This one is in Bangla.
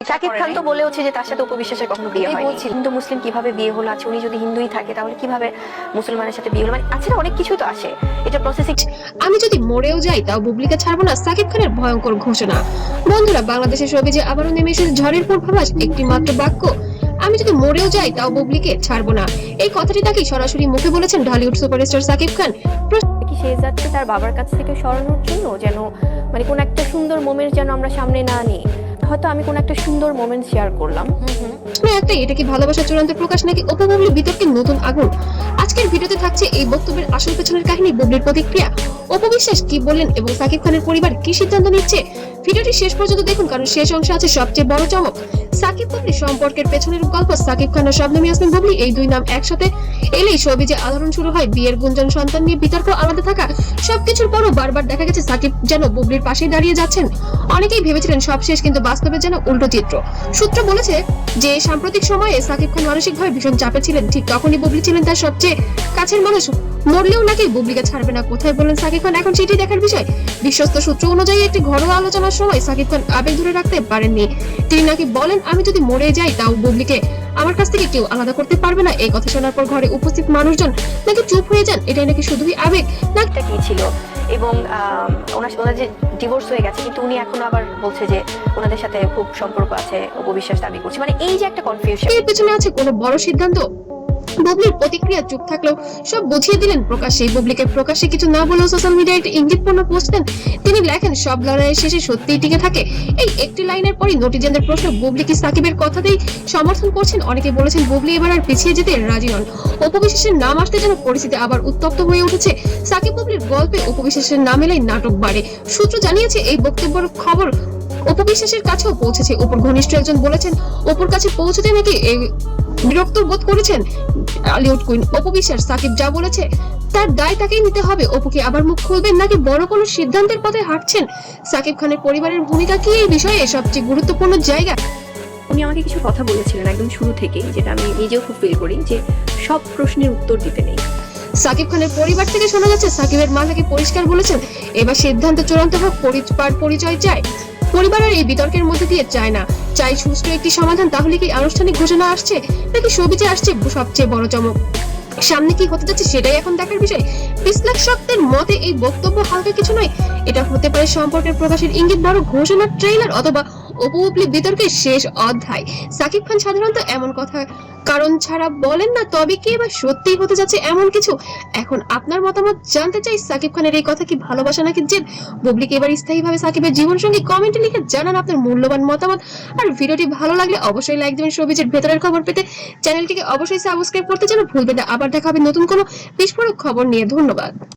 শাকিব খান তো বলে হচ্ছে যে তার সাথে উপবিশ্বাসের কখনো বিয়ে বলছি। হিন্দু মুসলিম কীভাবে বিয়ে হলো? আছে উনি যদি হিন্দুই থাকে তাহলে কীভাবে মুসলমানের সাথে বিয়ে হলো? মানে আছে না অনেক কিছু তো আসে। এটা প্রসেসিং আমি যদি মরেও যাই তাও বুবলিকে ছাড়বো না। সাকিব খানের ভয়ঙ্কর ঘোষণা। বন্ধুরা বাংলাদেশের সবিজে আবারও নেমে এসেছে ঝড়ের পূর্বাভাস একটি মাত্র বাক্য। আমি যদি মরেও যাই তাও বুবলিকে ছাড়বো না। এই কথাটি তাকে সরাসরি মুখে বলেছেন ঢালিউড সুপারস্টার সাকিব খান। কি সে তার বাবার কাছ থেকে সরানোর জন্য? যেন মানে কোন একটা সুন্দর মোমের যেন আমরা সামনে না নিই। হয়তো আমি কোন একটা সুন্দর মোমেন্ট শেয়ার করলাম। প্রশ্ন একটাই এটা কি ভালোবাসা চূড়ান্ত প্রকাশ নাকি উপবুবলি বিতর্কের নতুন আগুন আজকের ভিডিওতে থাকছে এই বক্তব্যের আসল পেছনের কাহিনী, বুবলির প্রতিক্রিয়া। অপবিশ্বাস কি বললেন এবং সাকিব খানের পরিবার কি সিদ্ধান্ত নিচ্ছে? ভিডিওটি শেষ পর্যন্ত দেখুন, কারণ শেষ অংশে আছে সবচেয়ে বড় চমক। সাকিব বুবলি সম্পর্কের পেছনের গল্প সাকিব খান ও শবনম ইয়াসমিন বুবলি এই দুই নাম একসাথে এলেই সবিজে আলোড়ন শুরু হয়, বিয়ের গুঞ্জন, সন্তান নিয়ে বিতর্ক, আলাদা থাকা, সবকিছুর পরও বারবার দেখা গেছে সাকিব যেন বুবলির পাশেই দাঁড়িয়ে যাচ্ছেন। অনেকেই ভেবেছিলেন সব শেষ, কিন্তু বাস্তবে যেন উল্টো চিত্র। সূত্র বলেছে যে, সাম্প্রতিক সময়ে সাকিব খান মানসিকভাবে ভীষণ চাপে ছিলেন, ঠিক তখনই বুবলি ছিলেন তার সবচেয়ে কাছের মানুষ। মরলেও নাকি বুবলিকে ছাড়বে না, কোথায় বললেন সাকিব খান? এখন সেটি দেখার বিষয়। বিশ্বস্ত সূত্র অনুযায়ী একটি ঘরোয়া আলোচনার সময় সাকিব খান আবেগ ধরে রাখতে পারেননি। তিনি নাকি বলেন আমি যদি মরে যাই তাও বুবলিকে আমার কাছ থেকে কেউ আলাদা করতে পারবে না। এই কথা শোনার পর ঘরে উপস্থিত মানুষজন নাকি চুপ হয়ে যান এটাই নাকি শুধুই আবেগ? না একটা কি ছিল? এবং ওনার ওনার যে ডিভোর্স হয়ে গেছে কিন্তু উনি এখনও আবার বলছে যে ওনাদের সাথে খুব সম্পর্ক আছে উপবিশ্বাস দাবি করছে। মানে এই যে একটা কনফিউশন এর পেছনে আছে কোনো বড় সিদ্ধান্ত? বুবলির প্রতিক্রিয়া চুপ থাকলেও সব বুঝিয়ে দিলেন প্রকাশ্যে বুবলিকে প্রকাশ্যে কিছু না বলেও সোশ্যাল মিডিয়ায় একটি ইঙ্গিতপূর্ণ পোস্ট দেন। তিনি লেখেন, সব লড়াইয়ের শেষে সত্যিই টিকে থাকে। এই একটি লাইনের পরই নটিজেনদের প্রশ্ন, বুবলি কি সাকিবের কথাতেই সমর্থন করছেন? অনেকে বলেছেন, বুবলি এবার আর পিছিয়ে যেতে রাজি নন। উপবিশ্বাসের নাম আসতে যেন পরিস্থিতি আবার উত্তপ্ত হয়ে উঠেছে। সাকিব বুবলির গল্পে উপবিশ্বাসের নাম এলেই নাটক বাড়ে। সূত্র জানিয়েছে, এই বক্তব্যের খবর উপবিশ্বাসের কাছেও পৌঁছেছে। উপর ঘনিষ্ঠ একজন বলেছেন, অপুর কাছে পৌঁছতে নাকি এই বিরক্ত বোধ করেছেন? আলিউড কুইন অপবিশ্বাস সাকিব যা বলেছে তার দায় তাকেই নিতে হবে। অপুকে আবার মুখ খুলবেন নাকি বড় কোনো সিদ্ধান্তের পথে হাঁটছেন? সাকিব খানের পরিবারের ভূমিকা কি এই বিষয়ে সবচেয়ে গুরুত্বপূর্ণ জায়গা? উনি আমাকে কিছু কথা বলেছিলেন একদম শুরু থেকেই যেটা আমি নিজেও খুব ফিল করি যে সব প্রশ্নের উত্তর দিতে নেই। সাকিব খানের পরিবার থেকে শোনা যাচ্ছে সাকিবের মা তাকে পরিষ্কার বলেছেন এবার সিদ্ধান্ত চূড়ান্ত হোক পরিচয় চায় পরিবারের এই বিতর্কের মধ্যে দিয়ে চায় না। চাই সুষ্ঠু একটি সমাধান, তাহলে কি আনুষ্ঠানিক ঘোষণা আসছে, নাকি সবিজে আসছে সবচেয়ে বড় চমক? সামনে কি হতে যাচ্ছে সেটাই এখন দেখার বিষয়। বিশ্লেষকদের মতে এই বক্তব্য হালকা কিছু নয়। এটা হতে পারে সম্পর্কের প্রকাশের ইঙ্গিত বড় ঘোষণার ট্রেইলার অথবা উপবুবলি বিতর্কের শেষ অধ্যায়। সাকিব খান সাধারণত এমন কথা কারণ ছাড়া বলেন না, তবে কি এবার সত্যিই হতে যাচ্ছে এমন কিছু? এখন আপনার মতামত জানতে চাই সাকিব খানের এই কথা কি ভালোবাসা নাকি জেদ? বুবলিকে এবার স্থায়ীভাবে সাকিবের জীবন সঙ্গী কমেন্টে লিখে জানান আপনার মূল্যবান মতামত। আর ভিডিওটি ভালো লাগলে অবশ্যই লাইক দেবেন। সবিজের ভেতরের খবর পেতে চ্যানেলটিকে অবশ্যই সাবস্ক্রাইব করতে যেন ভুলবেন না। আবার দেখা হবে নতুন কোনো বিস্ফোরক খবর নিয়ে। ধন্যবাদ।